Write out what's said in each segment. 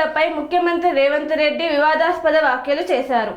ఉద్యోగులపై ముఖ్యమంత్రి రేవంత్ రెడ్డి వివాదాస్పద వ్యాఖ్యలు చేశారు.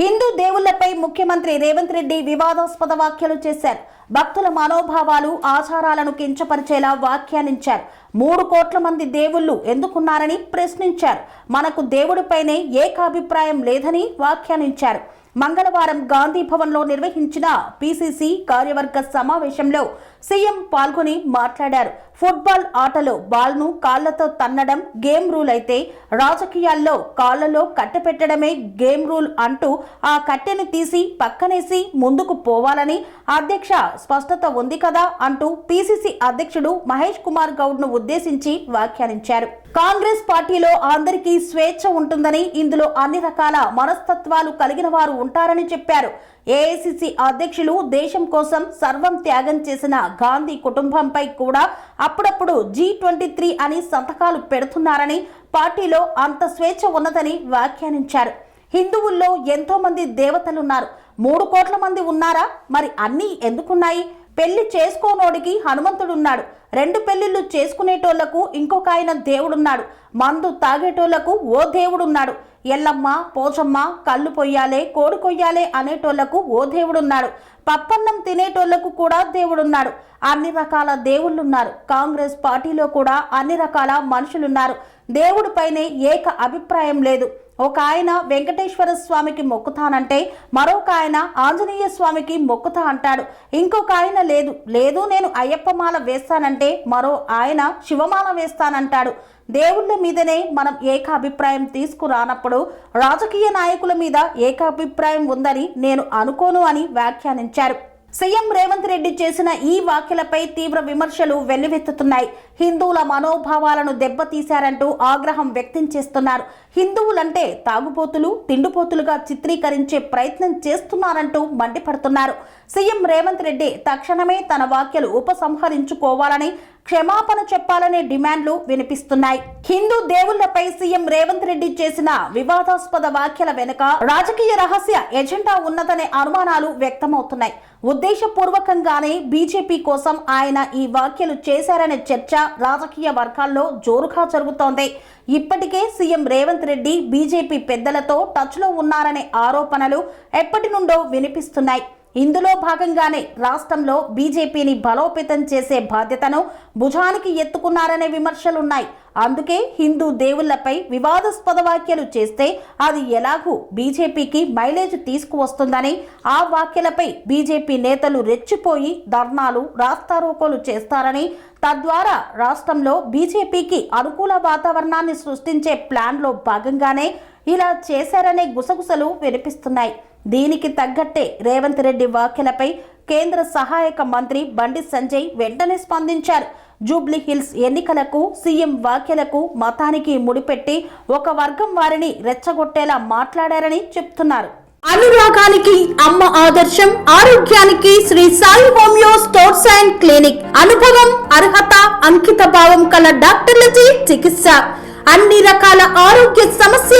హిందూ దేవుళ్ళపై ముఖ్యమంత్రి రేవంత్ రెడ్డి వివాదాస్పద వ్యాఖ్యలు చేశారు. భక్తుల మనోభావాలు ఆచారాలను కించపరిచేలా వ్యాఖ్యానించారు. మూడు కోట్ల మంది దేవుళ్ళు ఎందుకున్నారని ప్రశ్నించారు. మనకు దేవుడిపైనే ఏకాభిప్రాయం లేదని వ్యాఖ్యానించారు. మంగళవారం గాంధీ భవన్లో నిర్వహించిన పిసిసి కార్యవర్గ సమావేశంలో సీఎం పాల్గొని మాట్లాడారు. ఫుట్బాల్ ఆటలో బాల్ను కాళ్ళతో తన్నడం గేమ్ రూల్ అయితే రాజకీయాల్లో కాళ్ళలో కట్టె పెట్టడమే గేమ్ రూల్ అంటూ ఆ కట్టెను తీసి పక్కనేసి ముందుకు పోవాలని అధ్యక్ష స్పష్టత ఉంది కదా అంటూ పిసిసి అధ్యక్షుడు మహేష్ కుమార్ గౌడ్ను ఉద్దేశించి వ్యాఖ్యానించారు. కాంగ్రెస్ పార్టీలో అందరికీ స్వేచ్ఛ ఉంటుందని ఇందులో అన్ని రకాల మనస్తత్వాలు కలిగిన వారు ఉంటారని చెప్పారు. ఏఐసిసి అధ్యక్షులు దేశం కోసం సర్వం త్యాగం చేసిన గాంధీ కుటుంబంపై కూడా అప్పుడప్పుడు జీ ట్వంటీ త్రీ అని సంతకాలు పెడుతున్నారని పార్టీలో అంత స్వేచ్ఛ ఉన్నదని వ్యాఖ్యానించారు. హిందువుల్లో ఎంతో మంది దేవతలున్నారు. మూడు కోట్ల మంది ఉన్నారా? మరి అన్నీ ఎందుకున్నాయి? పెళ్ళి చేసుకోనోడికి హనుమంతుడున్నాడు. రెండు పెళ్ళిళ్ళు చేసుకునేటోళ్ళకు ఇంకొక ఆయన దేవుడున్నాడు. మందు తాగేటోళ్ళకు ఓ దేవుడున్నాడు. ఎల్లమ్మ పోచమ్మ కళ్ళు పొయ్యాలే కోడి కొయ్యాలే అనేటోళ్ళకు ఓ దేవుడున్నాడు. పప్పన్నం తినేటోళ్ళకు కూడా దేవుడున్నాడు. అన్ని రకాల దేవుళ్ళున్నారు. కాంగ్రెస్ పార్టీలో కూడా అన్ని రకాల మనుషులున్నారు. దేవుడిపైనే ఏక అభిప్రాయం లేదు. ఒక ఆయన వెంకటేశ్వర స్వామికి మొక్కుతానంటే మరొక ఆయన ఆంజనేయ స్వామికి మొక్కుతా అంటాడు. ఇంకొక ఆయన లేదు. లేదు నేను అయ్యప్ప మాల అంటే మరో ఆయన శివమాల వేస్తానంటాడు. దేవుళ్ళ మీదనే మనం ఏకాభిప్రాయం తీసుకురానప్పుడు రాజకీయ నాయకుల మీద ఏకాభిప్రాయం ఉందని నేను అనుకోను అని వ్యాఖ్యానించారు. సీఎం రేవంత్ రెడ్డి చేసిన ఈ వ్యాఖ్యలపై తీవ్ర విమర్శలు వెల్లువెత్తుతున్నాయి. హిందువుల మనోభావాలను దెబ్బతీశారంటూ ఆగ్రహం వ్యక్తం చేస్తున్నారు. హిందువులంటే తాగుపోతులు తిండిపోతులుగా చిత్రీకరించే ప్రయత్నం చేస్తున్నారంటూ మండిపడుతున్నారు. సీఎం రేవంత్ రెడ్డి తక్షణమే తన వ్యాఖ్యలు ఉపసంహరించుకోవాలని క్షమాపణ చెప్పాలనే డిమాండ్లు వినిపిస్తున్నాయి. హిందూ దేవుళ్ళపై సీఎం రేవంత్ రెడ్డి చేసిన వివాదాస్పద వ్యాఖ్యల వెనుక రాజకీయ రహస్య ఎజెండా ఉన్నదనే అనుమానాలు వ్యక్తమవుతున్నాయి. ఉద్దేశపూర్వకంగానే బీజేపీ కోసం ఆయన ఈ వ్యాఖ్యలు చేశారనే చర్చ రాజకీయ వర్గాల్లో జోరుగా జరుగుతోంది. ఇప్పటికే సీఎం రేవంత్ రెడ్డి బీజేపీ పెద్దలతో టచ్లో ఉన్నారనే ఆరోపణలు ఎప్పటి నుండో వినిపిస్తున్నాయి. ఇందులో భాగంగానే రాష్ట్రంలో బీజేపీని బలోపేతం చేసే బాధ్యతను భుజానికి ఎత్తుకున్నారనే విమర్శలున్నాయి. అందుకే హిందూ దేవుళ్ళపై వివాదాస్పద వ్యాఖ్యలు చేస్తే అది ఎలాగూ బీజేపీకి మైలేజ్ తీసుకువస్తుందని ఆ వ్యాఖ్యలపై బీజేపీ నేతలు రెచ్చిపోయి ధర్నాలు రాస్తారోకోలు చేస్తారని తద్వారా రాష్ట్రంలో బీజేపీకి అనుకూల వాతావరణాన్ని సృష్టించే ప్లాన్లో భాగంగానే ఇలా చేశారనే గుసగుసలు వినిపిస్తున్నాయి. దీనికి తగ్గట్టే రేవంత్ రెడ్డి వ్యాఖ్యలపై కేంద్ర సహాయక మంత్రి బండి సంజయ్ వెంటనే స్పందించారు. జూబ్లీ హిల్స్ ఎన్నికలకు సీఎం వ్యాఖ్యలకు మతానికి ముడిపెట్టి ఒక వర్గం వారిని రెచ్చగొట్టేలా మాట్లాడారని చెప్తున్నారు. అనురాగానికి అమ్మ ఆదర్శం ఆరోగ్యానికి Shri Sai homeo sports and clinic అనుభవం అర్హత అంకిత భావం కల డాక్టర్లచే చికిత్స. అన్ని రకాల ఆరోగ్య సమస్య